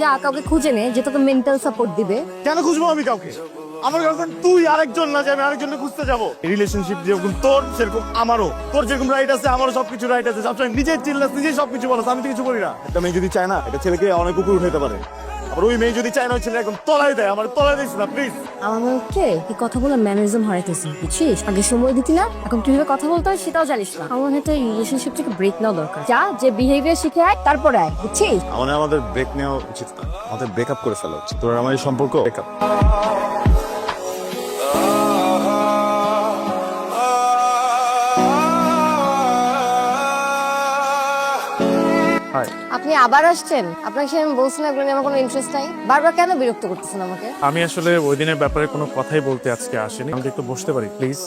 যা কাউকে খুঁজে নে যে তোকে মেন্টাল সাপোর্ট দিবে। কেন খুঁজবো আমি কাউকে? আমার গার্লফ্রেন্ড তুই আরেকজন না যে আমি আরেকজনকে খুঁজতে যাব। রিলেশনশিপ যেরকম তোর, সেরকম আমারও। তোর যেরকম রাইট আছে, আমারও সবকিছু রাইট আছে। সবসময় নিজের চিল্লাস নিজেই সবকিছু বলাস আমি তো কিছু করি না। একটা মেয়ে যদি চায় না এটা ছেলেকে অনেক কুকুর উঠাইতে পারে। আবার ওই মেয়ে যদি চায় না ছেলে একদম তলায় দেয় আমার তলায় দিস না প্লিজ আমাকে এই কথাগুলো ম্যানারিজম হারাইতেছি বুঝছিস? আগে সময় দিতি না এখন কীভাবে কথা বলতে হয় সেটাও জানিস না। আমার এই রিলেশনশিপ থেকে ব্রেক নেওয়া দরকার। যা যে বিহেভিয়ার শিখে আয় তারপরে আয় বুঝছিস? আমাদের আমাদের ব্রেক নেওয়া উচিত না। আমাদের ব্রেকআপ করে ফেলা উচিত। তোর আর আমার এই সম্পর্ক? ব্রেকআপ আপনি আবার আসছেন? আপনাকে সে আমি এগুলো নিয়ে আমার কোনো ইন্টারেস্ট নাই? বারবার কেন বিরক্ত করতেছেন আমাকে? আমি আসলে ওই দিনের ব্যাপারে কোনো কথাই বলতে আজকে আসিনি। আমি একটু বসতে পারি প্লিজ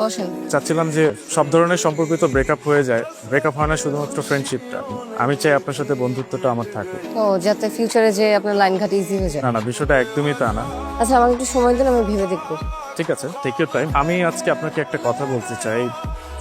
বসেন। চাচ্ছিলাম যে সব ধরনের সম্পর্ক তো ব্রেকআপ হয়ে যায়। ব্রেকআপ হয় না শুধুমাত্র ফ্রেন্ডশিপটা আমি চাই আপনার সাথে বন্ধুত্বটা আমার থাকে। ও যাতে ফিউচারে যে আপনার লাইন ঘাট ইজি হয়ে যায়। না না বিষয়টা একদমই তা না। আচ্ছা আমাকে একটু সময় দিন আমি ভেবে দেখব। ঠিক আছে টেক ইউর টাইম আমি আজকে আপনাকে একটা কথা বলতে চাই।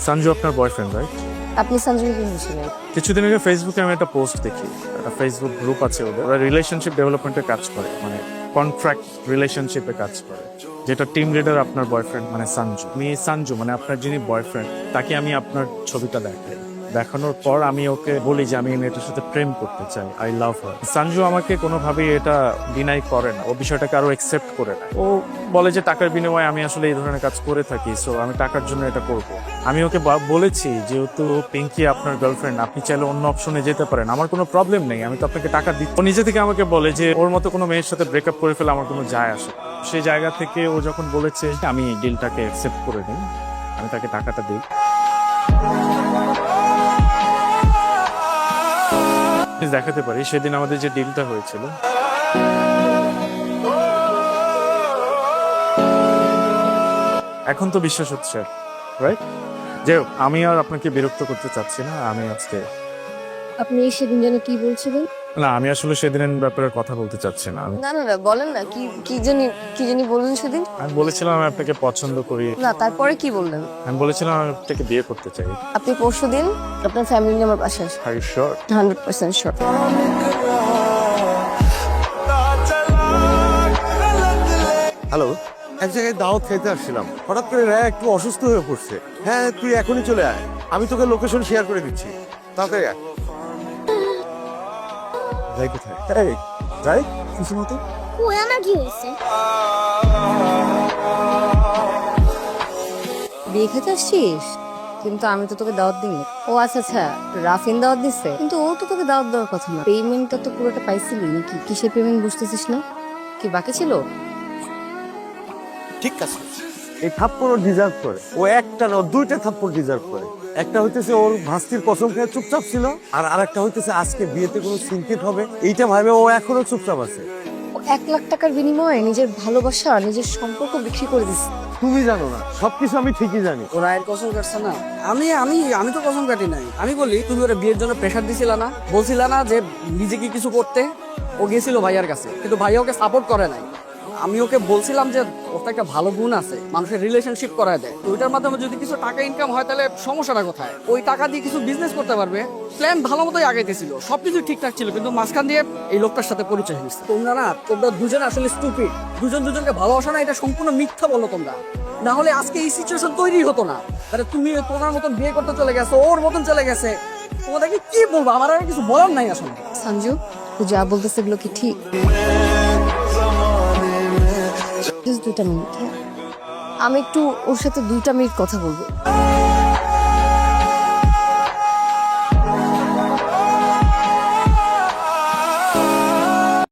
সঞ্জু আপনার বয়ফ্রেন্ড রাইট আপনি সঞ্জয় কি বলছিলেন কিছুদিন আগে ফেসবুকে আমি একটা পোস্ট দেখি, একটা ফেসবুক গ্রুপ আছে ওদের, ওরা রিলেশনশিপ ডেভেলপমেন্টে কাজ করে মানে কন্ট্রাক্ট রিলেশনশিপে কাজ করে, যেটা টিম লিডার আপনার বয়ফ্রেন্ড মানে সানজু। আমি সানজু মানে আপনার যিনি বয়ফ্রেন্ড তাকে আমি আপনার ছবিটা দেখাই। দেখানোর পর আমি ওকে বলি যে আমি মেয়েটার সাথে প্রেম করতে চাই। আই লাভ হার সঞ্জু আমাকে কোনোভাবেই এটা ডিনাই করে না। ও বিষয়টাকে আরও একসেপ্ট করে না। ও বলে যে টাকার বিনিময়ে আমি আসলে এই ধরনের কাজ করে থাকি সো আমি টাকার জন্য এটা করব। আমি ওকে বলেছি, যেহেতু পিঙ্কি আপনার গার্লফ্রেন্ড আপনি চাইলে অন্য অপশনে যেতে পারেন। আমার কোনো প্রবলেম নেই, আমি তো আপনাকে টাকা দিচ্ছি ও নিজে থেকে আমাকে বলে যে, ওর মতো কোনো মেয়ের সাথে ব্রেকআপ করে ফেলে আমার কোনো যায় আসে। সেই জায়গা থেকে ও যখন বলেছে, আমি ডিলটাকে অ্যাকসেপ্ট করে নিই আমি তাকে টাকাটা দিই। দেখাতে পারি। সেদিন আমাদের যে ডিলটা হয়েছিল। এখন তো বিশ্বাস হচ্ছে রাইট যে আমি আর আপনাকে বিরক্ত করতে চাচ্ছি না, আমি আজকে আপনি সেদিন যেন কি বলছিলেন? না আমি আসলে সেদিনের ব্যাপারে কথা বলতে চাচ্ছি না। আমি না না না বলেন না কি কি জানি কি জানি বললেন সেদিন? আমি বলেছিলাম আমি আপনাকে পছন্দ করি। না তারপরে কি বললেন? আমি বলেছিলাম আমি আপনাকে বিয়ে করতে চাই। আপনি পরশু দিন আপনার ফ্যামিলি নিয়ে আমার বাসায় আসেন short hundred percent sure hello এক জায়গায় দাওয়াত খাইতে আসছিলাম। হঠাৎ করে রায় একটু অসুস্থ হয়ে পড়ছে। হ্যাঁ তুই এখনই চলে আয়। আমি তোকে লোকেশন শেয়ার করে দিচ্ছি। তাড়াতাড়ি আয়। যাই কোথায়? এই, যাই কিছু মতো কই আমার কি হয়েছে? বিয়ে খেতে আসছিস? কিন্তু আমি তো তোকে দাওয়াত দিইনি। ও আচ্ছা আচ্ছা রাফিন দাওয়াত দিচ্ছে কিন্তু ও তো তোকে দাওয়াত দেওয়ার কথা না। পেমেন্টটা তো পুরোটা পাইছিলি নাকি কিসের পেমেন্ট বুঝতেছিস না? কি বাকি ছিল? ঠিক আছে। এই থাপ্পড় ডিজার্ভ করে। ও একটা না দুইটা থাপ্পড় ডিজার্ভ করে। একটা হইতেছে ওর ভাস্তির কসম খেয়ে চুপচাপ ছিল আর আরেকটা হইতেছে আজকে বিয়েতে কোনো সিনকেট হবে। এইটা ভাবে ও এখনও চুপচাপ আছে। ও এক লাখ টাকার বিনিময়ে নিজের ভালোবাসা নিজের সম্পর্ক বিক্রি করে দিচ্ছে তুমি জানো না সবকিছু আমি ঠিকই জানি। ও রায়ের কসম কাটছে না। আমি আমি আমি তো কসম কাটি নাই। আমি বলি তুমি ওরা বিয়ের জন্য প্রেশার দিছিলা না? বলছিলা না যে নিজেকে কিছু করতে। ও গেছিল ভাইয়ার কাছে কিন্তু ভাইয়া ওকে সাপোর্ট করে নাই। আমি ওকে বলছিলাম যে, ওর একটা ভালো গুণ আছে, মানুষের রিলেশনশিপ করায় দেয় ওইটার মাধ্যমে যদি কিছু টাকা ইনকাম হয়, তাহলে সমস্যাটা কোথায়? ওই টাকা দিয়ে কিছু বিজনেস করতে পারবে। প্ল্যান ভালো মতোই আগাইতেছিল। সবকিছু ঠিকঠাক ছিল, কিন্তু মাঝখান দিয়ে এই লোকটার সাথে পরিচয় হয়েছে তোমরা না, তোমরা দুজন আসলে স্টুপিড দুজন দুজনকে ভালোবাসা না, এটা সম্পূর্ণ মিথ্যা বলো তোমরা। না হলে আজকে এই সিচুয়েশন তৈরি হতো না। আরে তুমি তোমার মতন বিয়ে করতে চলে গেছো, ওর মতন চলে গেছে। তোমাদেরকে কি বলব? আমার আর কিছু বলার নাই আসলে। সঞ্জু যা বলতেছে এগুলো কি ঠিক? দুইটা মিনিট? আমি একটু ওর সাথে দুইটা মিনিট কথা বলব